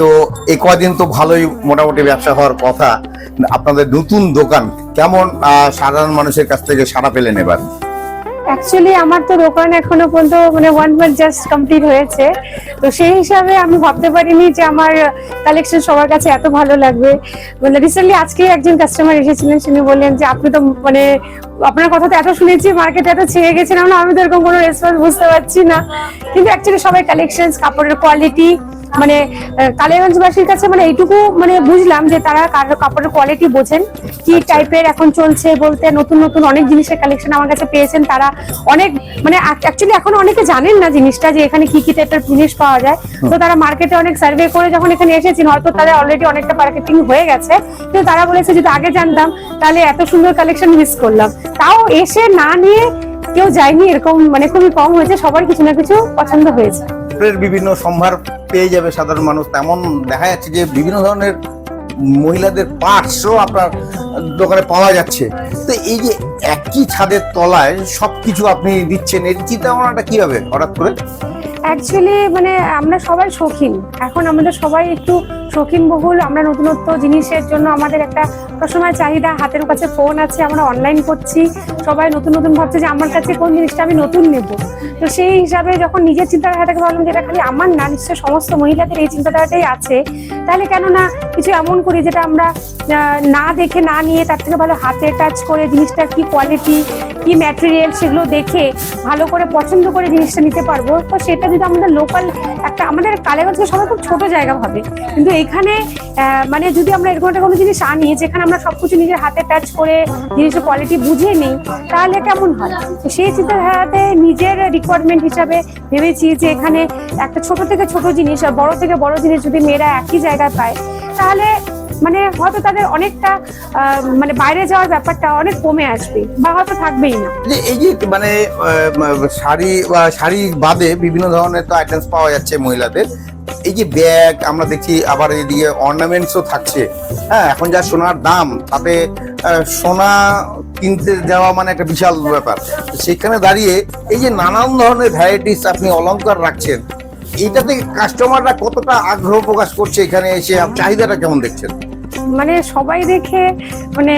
তো এ কদিন তো ভালোই মোটামুটি ব্যবসা হওয়ার কথা। আপনাদের নতুন দোকান কেমন সাধারণ মানুষের কাছ থেকে সাড়া পেলেন এবার? অ্যাকচুয়ালি আমার তো দোকান এখনও পর্যন্ত মানে ওয়ান মান্থ জাস্ট কমপ্লিট হয়েছে। তো সেই হিসাবে আমি ভাবতে পারিনি যে আমার কালেকশন সবার কাছে এত ভালো লাগবে। মানে রিসেন্টলি আজকে একজন কাস্টমার এসেছিলেন, তিনি বললেন যে, আপনি তো মানে আপনার কথা তো এত শুনেছি মার্কেটে এত ছেয়ে গেছেন আমরা আমি তো এরকম কোনো রেসপন্স বুঝতে পারছি না। কিন্তু অ্যাকচুয়ালি সবাই কালেকশন কাপড়ের কোয়ালিটি মানে কালিয়াগঞ্জবাসীর কাছে মানে এইটুকু মানে বুঝলাম যে তারা কার- কাপড়ের কোয়ালিটি বোঝেন কি টাইপের এখন চলছে বলতে নতুন নতুন অনেক জিনিসের কালেকশন আমার কাছে পেয়েছেন তারা অনেক মানে অ্যাকচুয়ালি এখন অনেকে জানেন না জিনিসটা যে এখানে কি কি টাইপের জিনিস পাওয়া যায়। তো তারা মার্কেটে অনেক সার্ভে করে যখন এখানে এসেছেন হয়তো তাদের অলরেডি অনেকটা মার্কেটিং হয়ে গেছে। কিন্তু তারা বলেছে যদি আগে জানতাম তাহলে এত সুন্দর কালেকশন মিস করলাম। তাও এসে না নিয়ে কেউ যায়নি এরকম মানে খুবই কম হয়েছে সবার কিছু না কিছু পছন্দ হয়েছে। বিভিন্ন সম্ভার পেয়ে যাবে সাধারণ মানুষ। তেমন দেখা যাচ্ছে যে বিভিন্ন ধরনের মহিলাদের পার্টসও আপনার দোকানে পাওয়া যাচ্ছে। তো এই যে একই ছাদের তলায় সব কিছু আপনি দিচ্ছেন, এর চিন্তা ভাবনাটা কীভাবে হঠাৎ করে? অ্যাকচুয়ালি মানে আমরা সবাই শৌখিন। এখন আমাদের সবাই একটু শৌখিন বহুল আমরা নতুনত্ব জিনিসের জন্য আমাদের একটা সবসময় চাহিদা, হাতের কাছে ফোন আছে, আমরা অনলাইন করছি। সবাই নতুন নতুন ভাবছে যে আমার কাছে কোন জিনিসটা আমি নতুন নেব। তো সেই হিসাবে যখন নিজের চিন্তাধারাটাকে ভাবলাম যে এটা খালি আমার না, নিশ্চয় সমস্ত মহিলাদের এই চিন্তাধারাটাই আছে, তাহলে কেন না কিছু এমন করি যেটা আমরা না দেখে না নিয়ে তার থেকে ভালো হাতে টাচ করে জিনিসটা কি কোয়ালিটি কি ম্যাটেরিয়াল সেগুলো দেখে ভালো করে পছন্দ করে জিনিসটা নিতে পারব। তো সেটা যদি আমাদের লোকাল একটা, আমাদের কালেগঞ্জকে সবাই খুব ছোট জায়গা ভাবে। কিন্তু এখানে মানে যদি আমরা এরকম একটা কোনো জিনিস আনি, যেখানে আমরা সবকিছু নিজের হাতে টাচ করে জিনিসের কোয়ালিটি বুঝে নিই, তাহলে কেমন হয়? তো সেই চিন্তাধারাতে নিজের রিকোয়ারমেন্ট হিসাবে ভেবেছি যে এখানে একটা ছোট থেকে ছোট জিনিস আর বড় থেকে বড় জিনিস যদি মেয়েরা একই জায়গায় পায়, তাহলে মানে হয়তো তাদের অনেকটা মানে বাইরে যাওয়ার ব্যাপারটা অনেক কমে আসবে, বা হয়তো থাকবেই না। এই যে মানে শাড়ি, বা শাড়ি বাদে বিভিন্ন ধরনের তো আইটেমস পাওয়া যাচ্ছে মহিলাদের। এই যে ব্যাগ, আমরা দেখছি আবার এদিকে অর্নামেন্টসও থাকছে। হ্যাঁ এখন যা সোনার দাম, তাতে সোনা কিনতে যাওয়া মানে একটা বিশাল ব্যাপার। সেখানে দাঁড়িয়ে এই যে নানান ধরনের ভ্যারাইটিস আপনি অলংকার রাখছেন, এইটাতে কাস্টমাররা কতটা আগ্রহ প্রকাশ করছে এখানে এসে চাহিদাটা কেমন দেখছেন? মানে সবাই দেখে মানে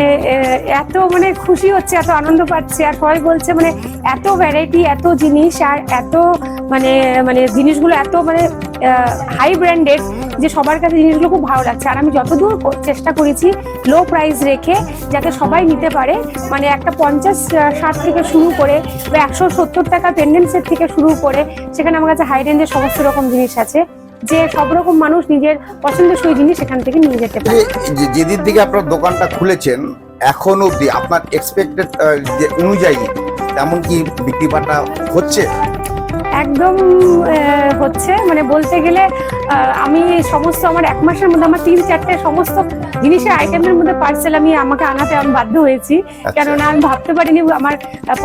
এত মানে খুশি হচ্ছে, এত আনন্দ পাচ্ছে। আর সবাই বলছে মানে এত ভ্যারাইটি এত জিনিস, আর এত মানে মানে জিনিসগুলো এত মানে হাই ব্র্যান্ডেড যে সবার কাছে জিনিসগুলো খুব ভালো লাগছে। আর আমি যতদূর চেষ্টা করেছি লো প্রাইস রেখে যাতে সবাই নিতে পারে। মানে একটা পঞ্চাশ ষাট থেকে শুরু করে বা একশো সত্তর টাকা পেন্ডেন্টসের থেকে শুরু করে, সেখানে আমার কাছে হাই রেঞ্জের সমস্ত রকম জিনিস আছে। যে সব রকম মানুষ নিজের পছন্দসই জিনিস এখান থেকে নিয়ে যেতে পারে। যেদিন থেকে আপনার দোকানটা খুলেছেন এখন অবধি আপনার এক্সপেক্টেড যে অনুযায়ী তেমন কি বিক্রি বাটা হচ্ছে? একদম হচ্ছে। মানে বলতে গেলে আমি সমস্ত আমার এক মাসের মধ্যে আমার তিন চারটে সমস্ত জিনিসের আইটেমের মধ্যে পার্সেল আমি আমাকে আনাতে আমি বাধ্য হয়েছি। কেননা আমি ভাবতে পারিনি আমার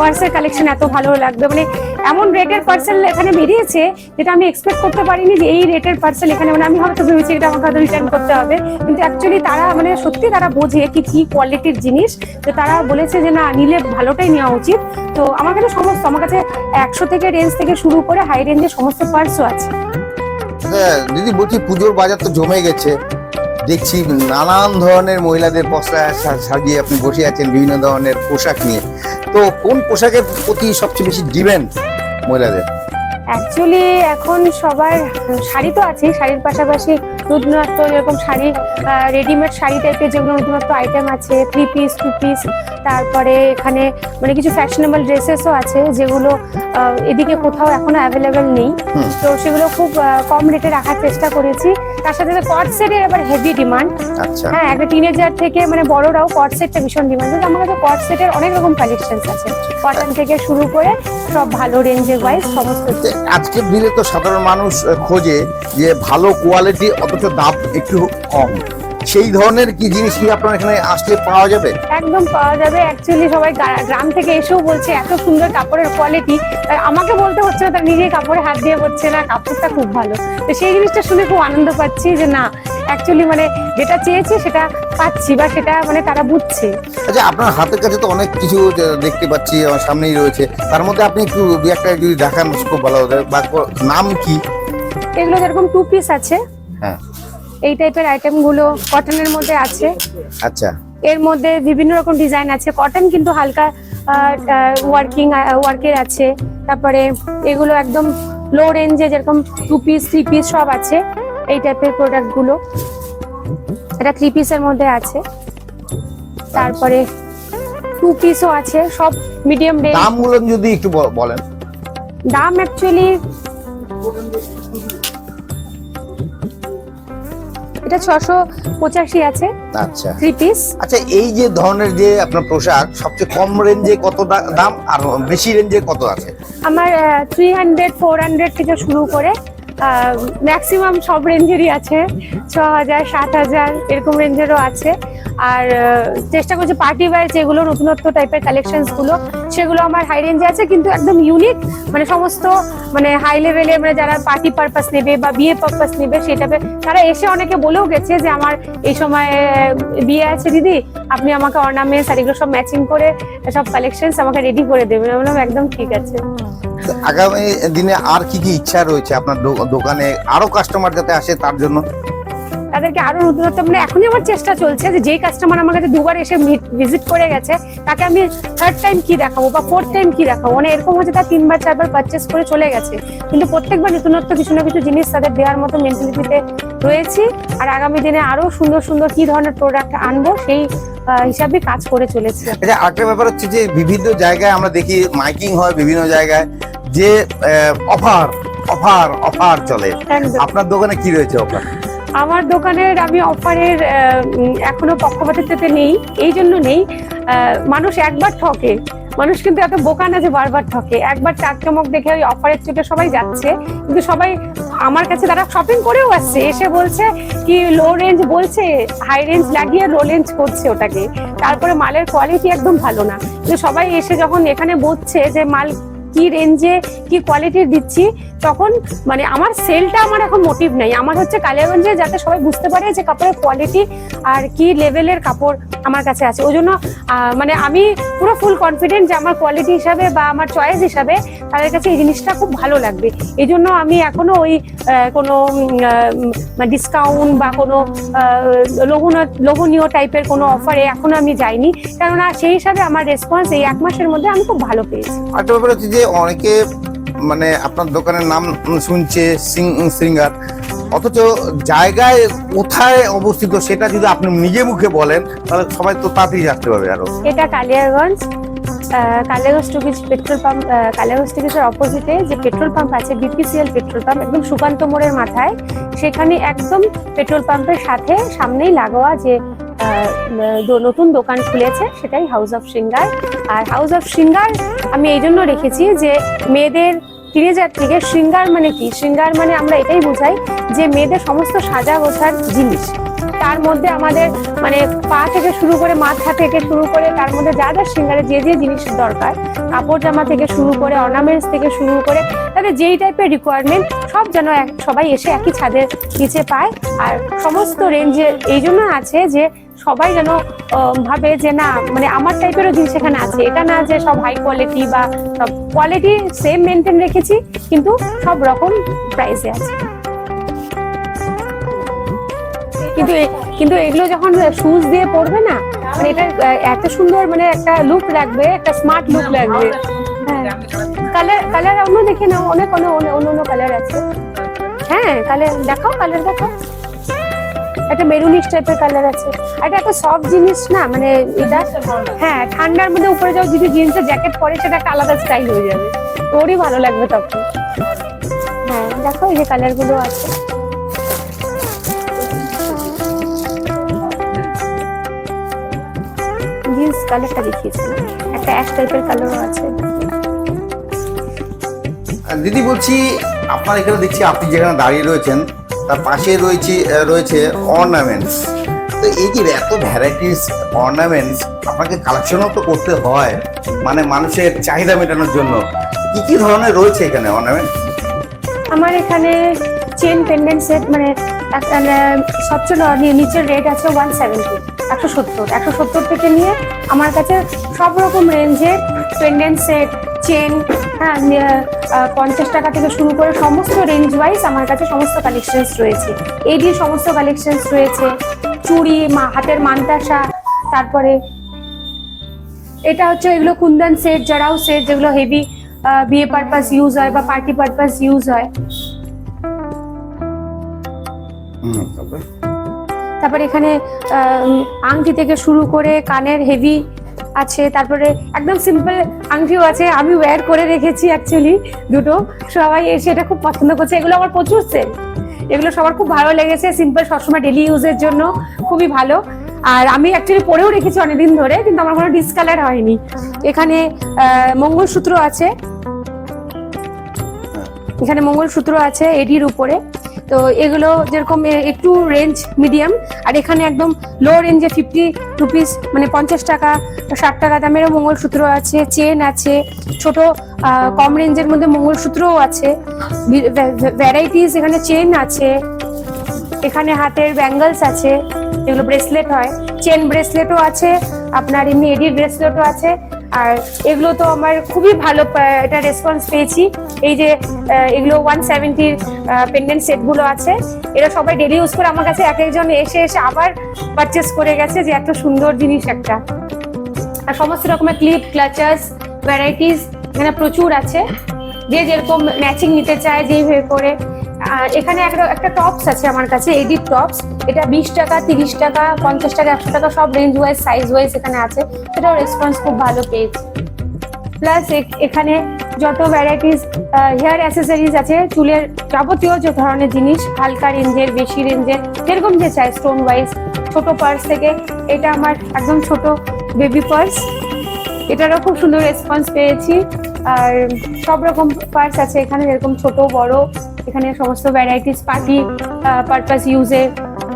পার্সেল কালেকশন এত ভালো লাগবে। মানে এমন রেটের পার্সেল এখানে বেরিয়েছে যেটা আমি এক্সপেক্ট করতে পারিনি যে এই রেটের পার্সেল এখানে মানে আমি হয়তো ভেবেছি এটা আমাকে হয়তো রিটার্ন করতে হবে। কিন্তু অ্যাকচুয়ালি তারা মানে সত্যি তারা বোঝে কি কি কোয়ালিটির জিনিস। তো তারা বলেছে যে না নিলে ভালোটাই নেওয়া উচিত। তো আমার কাছে সমস্ত আমার কাছে একশো থেকে রেঞ্জ থেকে শুরু করে হাই রেঞ্জের সমস্ত পার্সও আছে। হ্যাঁ, দিদি বলছি পুজোর বাজার তো জমে গেছে। দেখছি নানান ধরনের মহিলাদের পশা সাজিয়ে আপনি বসে আছেন বিভিন্ন ধরনের পোশাক নিয়ে। তো কোন পোশাকের প্রতি সবচেয়ে বেশি ডিমান্ড মহিলাদের? অ্যাকচুয়ালি এখন সবার শাড়ি তো আছে শাড়ির পাশাপাশি নতুনত্ব এরকম শাড়ি রেডিমেড শাড়ি টাইপের যেগুলো নতুনত্ব আইটেম আছে থ্রি পিস টু পিস তারপরে এখানে মানে কিছু ফ্যাশনেবল ড্রেসেসও আছে যেগুলো এদিকে কোথাও এখনও অ্যাভেলেবেল নেই। তো সেগুলো খুব কম রেটে রাখার চেষ্টা করেছি। তার সাথে সাথে কট সেটের এবার হেভি ডিমান্ড আচ্ছা। হ্যাঁ একটা টিনেজার থেকে মানে বড়রাও কট সেটটা ভীষণ ডিমান্ড কিন্তু আমার কাছে কট সেটের অনেক রকম কালেকশন আছে। কটন থেকে শুরু করে সব ভালো রেঞ্জের ওয়াইজ সমস্ত আজকের দিনে তো সাধারণ মানুষ খোঁজে যে ভালো কোয়ালিটি অথচ দাম একটু কম। সেই ধরনের কি জিনিস কি আপনার এখানে আসলে পাওয়া যাবে? একদম পাওয়া যাবে। অ্যাকচুয়ালি সবাই গ্রাম থেকে এসেও বলছে এত সুন্দর কাপড়ের কোয়ালিটি আমাকে বলতে হচ্ছে না তারা নিজেই কাপড়ে হাত দিয়ে বলছে না কাপড়টা খুব ভালো। তো সেই জিনিসটা শুনে খুব আনন্দ পাচ্ছি যে না অ্যাকচুয়ালি মানে যেটা চেয়েছি সেটা পাচ্ছি বা সেটা মানে তারা বুঝছে। আচ্ছা আপনার হাতের কাছে তো অনেক কিছু দেখতে পাচ্ছি আমার সামনেই রয়েছে। তার মধ্যে আপনি একটু দু একটা যদি দেখান খুব ভালো হতো বা নাম কি? এগুলো যেরকম টু পিস আছে হ্যাঁ। এই টাইপের আইটেমগুলো কটনের মধ্যে আছে। আচ্ছা। এর মধ্যে বিভিন্ন রকম ডিজাইন আছে। কটন কিন্তু হালকা ওয়ার্কিং ওয়ার্কের আছে। তারপরে এগুলো একদম লো রেঞ্জে যেরকম টু পিস থ্রি পিস সব আছে এই টাইপের প্রোডাক্টগুলো। এটা থ্রি পিসের মধ্যে আছে। তারপরে টু পিসও আছে সব মিডিয়াম রেঞ্জ দামগুলো যদি একটু বলেন। দাম অ্যাকচুয়ালি এটা ছশো পঁচাশি আছে। আচ্ছা। থ্রি পিস আচ্ছা এই যে ধরনের যে আপনার পোশাক সবচেয়ে কম রেঞ্জে কত দাম আর বেশি রেঞ্জে কত আছে? আমার থ্রি হান্ড্রেড ফোর হান্ড্রেড থেকে শুরু করে ম্যাক্সিমাম সব রেঞ্জেরই আছে। ছ হাজার সাত হাজার এরকম রেঞ্জেরও আছে। আর চেষ্টা করছি পার্টি ওয়্যার যেগুলো নতুনত্ব টাইপের কালেকশনসগুলো সেগুলো আমার হাই রেঞ্জে আছে, কিন্তু একদম ইউনিক মানে সমস্ত মানে হাই লেভেলে মানে যারা পার্টি পারপাস নেবে বা বিয়ে পারপাস নেবে সেটা তারা এসে অনেকে বলেও গেছে যে আমার এই সময় বিয়ে আছে দিদি, আপনি আমাকে অর্নামেন্টস আর এগুলো সব ম্যাচিং করে সব কালেকশনস আমাকে রেডি করে দেবেন। আমি একদম ঠিক আছে। আগামী দিনে আর কি কি ইচ্ছা রয়েছে আপনার দোকানে আরও কাস্টমার যাতে আসে তার জন্য। তাদেরকে আরও নতুনত্ব মানে এখনই আমার চেষ্টা চলছে যে যেই কাস্টমার আমার কাছে দুবার এসে ভিজিট করে গেছে তাকে আমি থার্ড টাইম কি দেখাবো বা ফোর্থ টাইম কি দেখাবো। মানে এরকম হচ্ছে তার তিনবার চারবার পারচেস করে চলে গেছে। কিন্তু প্রত্যেকবার নতুনত্ব কিছু না কিছু জিনিস তাদের দেওয়ার মতো মেন্টালিটিতে রয়েছি। আর আগামী দিনে আরও সুন্দর সুন্দর কি ধরনের প্রোডাক্ট আনব সেই হিসাবে কাজ করে চলেছি আচ্ছা আরেকটা ব্যাপার হচ্ছে যে বিভিন্ন জায়গায় আমরা দেখি মাইকিং হয় বিভিন্ন জায়গায় যে অফার অফার অফার চলে। আপনার দোকানে কি রয়েছে অফার? আমার দোকানের আমি অফারের এখনও পক্ষপাতিত্বতে নেই এই জন্য নেই। মানুষ একবার ঠকে। মানুষ কিন্তু এত বোকা না যে বারবার ঠকে। একবার চার চমক দেখে ওই অফারের চোটে সবাই যাচ্ছে। কিন্তু সবাই আমার কাছে তারা শপিং করেও আসছে। এসে বলছে কি লো রেঞ্জ বলছে হাই রেঞ্জ লাগিয়ে লো রেঞ্জ করছে ওটাকে। তারপরে মালের কোয়ালিটি একদম ভালো না। কিন্তু সবাই এসে যখন এখানে বুঝছে যে মাল কি রেঞ্জে কি কোয়ালিটির দিচ্ছি, তখন মানে আমার সেলটা আমার এখন মোটিভ নাই। আমার হচ্ছে কালিয়াগঞ্জে যাতে সবাই বুঝতে পারে যে কাপড়ের কোয়ালিটি আর কি লেভেলের কাপড় আমার কাছে আছে। ওই জন্য মানে আমি পুরো ফুল কনফিডেন্ট যে আমার কোয়ালিটি হিসাবে বা আমার চয়েস হিসাবে তাদের কাছে এই জিনিসটা খুব ভালো লাগবে। এই জন্য আমি এখনও ওই কোনো ডিসকাউন্ট বা কোনো লোভনীয় টাইপের কোনো অফারে এখনও আমি যাইনি। কেননা সেই হিসাবে আমার রেসপন্স এই এক মাসের মধ্যে আমি খুব ভালো পেয়েছি। আরেকটা ব্যাপার হচ্ছে যে অনেকে মানে আপনার দোকানের নাম শুনছে সিঙ্গার। অথচ জায়গায় কোথায় অবস্থিত সেটা যদি আপনি নিজে মুখে বলেন, তাহলে সবাই তো তাড়াতাড়ি আসতে পারবে আরও। এটা Kaliaganj Kaliaganj talkies petrol pump Kaliaganj টুকিজের অপোজিটে যে পেট্রোল পাম্প আছে বিপিসিএল পেট্রোল পাম্প একদম সুকান্ত মোড়ের মাথায়, সেখানে একদম পেট্রোল পাম্পের সাথে সামনেই লাগোয়া যে নতুন দোকান খুলেছে, সেটাই হাউস অফ শৃঙ্গার আর হাউস অফ শৃঙ্গার আমি এই জন্য রেখেছি যে মেয়েদের টিনেজার থেকে শৃঙ্গার মানে কি? শৃঙ্গার মানে আমরা এটাই বোঝাই যে মেয়েদের সমস্ত সাজা গোছার জিনিস। তার মধ্যে আমাদের মানে পা থেকে শুরু করে মাথা থেকে শুরু করে তার মধ্যে যা যা সিঙ্গারে যে যে জিনিস দরকার, কাপড় জামা থেকে শুরু করে অর্নামেন্টস থেকে শুরু করে তাদের যেই টাইপের রিকোয়ারমেন্ট সব যেন সবাই এসে একই ছাদের নিচে পায়। আর সমস্ত রেঞ্জে এই জন্য আছে যে সবাই যেন ভাবে যে না মানে আমার টাইপেরও জিনিস এখানে আছে। এটা না যে সব হাই কোয়ালিটি বা সব কোয়ালিটি সেম মেনটেন রেখেছি, কিন্তু সব রকম প্রাইসে আছে। কিন্তু কিন্তু এগুলো যখন শুজ দিয়ে পরবে না মানে এটা এত সুন্দর মানে একটা লুক লাগবে, একটা স্মার্ট লুক লাগবে। হ্যাঁ। কালার কালার অন্য দেখে নাও, অনেক অন্য অন্য অন্য কালার আছে। হ্যাঁ কালার দেখাও কালার দেখাও। একটা মেরুনিশ টাইপের কালার আছে। এটা একটা সফট জিনিস না মানে এটা হ্যাঁ ঠান্ডার মধ্যে উপরে যাও, যদি জিন্সের জ্যাকেট পরে, সেটা একটা আলাদা স্টাইল হয়ে যাবে। তোরই ভালো লাগবে তখন। হ্যাঁ দেখো এই যে কালারগুলো আছে। কালারটা দেখিয়েছি। একটা অ্যাশ টাইপের কালারও আছে। দিদি বলছি আপনার এখানে দেখছি আপনি যেখানে দাঁড়িয়ে রয়েছেন তার পাশে রয়েছে রয়েছে অর্নামেন্টস তো এই যে এত ভ্যারাইটিস অর্নামেন্টস আপনাকে কালেকশনও তো করতে হয় মানে মানুষের চাহিদা মেটানোর জন্য। কি কি ধরনের রয়েছে এখানে অর্নামেন্টস আমার এখানে চেন পেন্ডেন্ট সেট মানে সবচেয়ে নিচের রেট আছে ওয়ান সেভেন্টি একশো সত্তর একশো সত্তর থেকে নিয়ে আমার কাছে সব রকম রেঞ্জের পেন্ডেন্ট সেট চেন হ্যাঁ পঞ্চাশ টাকা থেকে শুরু করে সমস্ত রেঞ্জ ওয়াইজ আমার কাছে সমস্ত কালেকশনস রয়েছে। এডির সমস্ত কালেকশনস রয়েছে, চুড়ি, মা, হাতের মান্তাসা, তারপরে এটা হচ্ছে এগুলো কুন্দন সেট জড়াও সেট যেগুলো হেভি বিয়ে পারপাস ইউজ হয় বা পার্টি পারপাস ইউজ হয়। তারপরে? এখানে আংটি থেকে শুরু করে কানের হেভি আছে, তারপরে একদম সিম্পল আংটিও আছে, আমি ওয়্যার করে রেখেছি অ্যাকচুয়ালি দুটো। সবাই এসে এটা খুব পছন্দ করছে। এগুলো আমার প্রচুর সেল এগুলো সবার খুব ভালো লেগেছে সিম্পল সবসময় ডেলি ইউজের জন্য খুবই ভালো। আর আমি অ্যাকচুয়ালি পরেও রেখেছি অনেকদিন ধরে, কিন্তু আমার কোনো ডিসকালার হয়নি। এখানে মঙ্গলসূত্র আছে। এখানে মঙ্গলসূত্র আছে এডির উপরে। তো এগুলো যেরকম একটু রেঞ্জ মিডিয়াম আর এখানে একদম লো রেঞ্জে ফিফটি রুপিস মানে পঞ্চাশ টাকা, ষাট টাকা দামেরও মঙ্গলসূত্র আছে চেন আছে, ছোট কম রেঞ্জের মধ্যে মঙ্গলসূত্রও আছে ভ্যারাইটিস এখানে চেন আছে, এখানে হাতের ব্যাঙ্গলস আছে যেগুলো ব্রেসলেট হয় চেন ব্রেসলেটও আছে, আপনার এমনি এডির ব্রেসলেটও আছে আর এগুলো তো আমার খুবই ভালো একটা রেসপন্স পেয়েছি। এই যে এগুলো ওয়ান সেভেন্টির পেন্ডেন্ট সেটগুলো আছে, এরা সবাই ডেলি ইউজ করে। আমার কাছে এক একজন এসে এসে আবার পারচেস করে গেছে যে এত সুন্দর জিনিস একটা। আর সমস্ত রকমের ক্লিপ ক্লাচার্স ভ্যারাইটিস এখানে প্রচুর আছে। যে যেরকম ম্যাচিং নিতে চায়, যেইভাবে করে আর এখানে একটা একটা টপস আছে আমার কাছে এডিট টপস এটা বিশ টাকা, তিরিশ টাকা, পঞ্চাশ টাকা, একশো টাকা, সব রেঞ্জ ওয়াইজ সাইজ ওয়াইজ এখানে আছে। সেটাও রেসপন্স খুব ভালো পেয়েছি। প্লাস এখানে যত ভ্যারাইটিস হেয়ার অ্যাসেসরিজ আছে, চুলের যাবতীয় যে ধরনের জিনিস, হালকা রেঞ্জের বেশি রেঞ্জের যেরকম যে চাই স্টোন ওয়াইজ ছোট পার্স থেকে, এটা আমার একদম ছোট বেবি পার্স এটারও খুব সুন্দর রেসপন্স পেয়েছি। আর সব রকম পার্স আছে এখানে, যেরকম ছোট, বড়, এখানে সমস্ত ভ্যারাইটিস পার্টি পারপাস ইউজে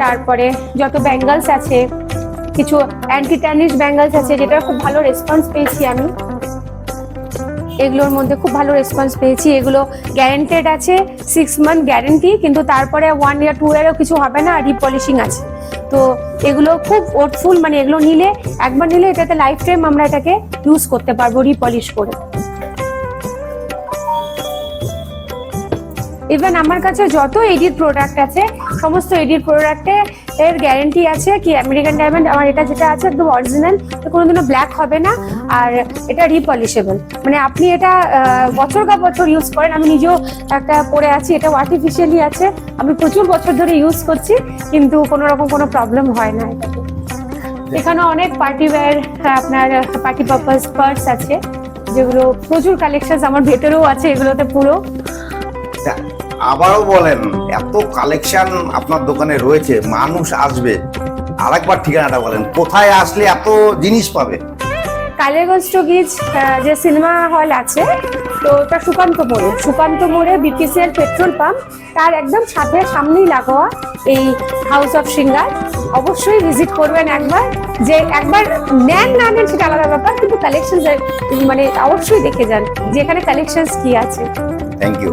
তারপরে যত ব্যাঙ্গলস আছে, কিছু অ্যান্টি ট্যানিশ ব্যাঙ্গলস আছে, যেটা খুব ভালো রেসপন্স পেয়েছি আমি। এগুলোর মধ্যে খুব ভালো রেসপন্স পেয়েছি। এগুলো গ্যারেন্টেড আছে সিক্স মান্থ গ্যারেন্টি কিন্তু তারপরে ওয়ান ইয়ার টু ইয়ারও কিছু হবে না, আর রিপলিশিং আছে। তো এগুলো খুব ওর্থফুল মানে এগুলো নিলে, একবার নিলে এটাতে লাইফ টাইম আমরা এটাকে ইউজ করতে পারব রিপলিশ করে। ইভেন আমার কাছে যত এডিট প্রোডাক্ট আছে, সমস্ত এডিট প্রোডাক্টে এর গ্যারেন্টি আছে কি আমেরিকান ডায়মন্ড আমার এটা যেটা আছে একদম অরিজিনাল কোনোদিনও ব্ল্যাক হবে না আর এটা রিপলিশেবল মানে আপনি এটা বছর কা বছর ইউজ করেন, আমি নিজেও একটা পরে আছি এটা আর্টিফিশিয়ালি আছে, আমি প্রচুর বছর ধরে ইউজ করছি, কিন্তু কোনো রকম কোনো প্রবলেম হয় না এটাতে। এখানে অনেক পার্টি ওয়্যার আপনার পার্টি পারপাস পার্স আছে, যেগুলো প্রচুর কালেকশন আমার ভেতরেও আছে, এগুলোতে পুরো। তা আবারও বলেন এত কালেকশন আপনার দোকানে রয়েছে মানুষ আসবে। আরেকবার ঠিকানাটা বলেন কোথায় আসলে এত জিনিস পাবে? কালেগঞ্জ টগিজ যে সিনেমা হল আছে তো ওটা সুকান্ত মোড়ে। সুকান্ত মোড়ে বিপিসিএল পেট্রোল পাম্প তার একদম সাথে সামনেই লাগোয়া এই হাউস অফ সিঙ্গার অবশ্যই ভিজিট করবেন একবার। যে একবার নেন না নেন সেটা আলাদা ব্যাপার কিন্তু কালেকশন মানে অবশ্যই দেখে যান যে এখানে কালেকশন কি আছে। Thank you